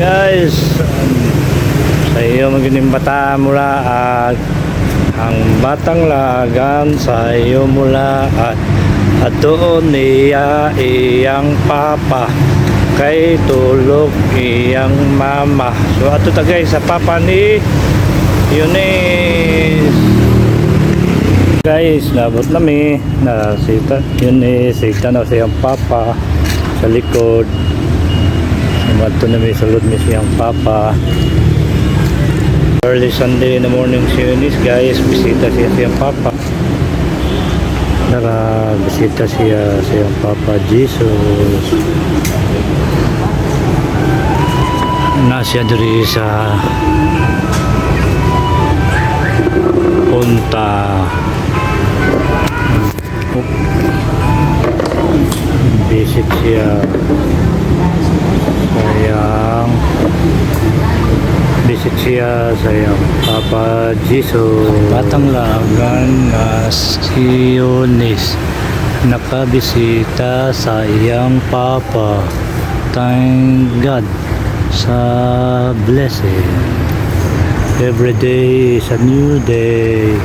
guys. Sa iyo magining bata mula at ang batang lagan sa iyo mula at at doon niya iyang papa. Kay tulog iyang mama. So ato ta guys sa papa ni Eunice. Guys nabot nami na sita Eunice sigta na siyang papa. Sa likod Tumadto na may sulod mi siyang papa. Early Sunday in the morning si Eunice guys, bisita siya siyang papa. Nara bisita siya siyang papa Jesus. Na siya diri sa punta. Visit siya siya sayang. Papa Jesus. Batang lagan na si Eunice nakabisita sa iyang Papa. Thank God sa blessing. Every day is a new day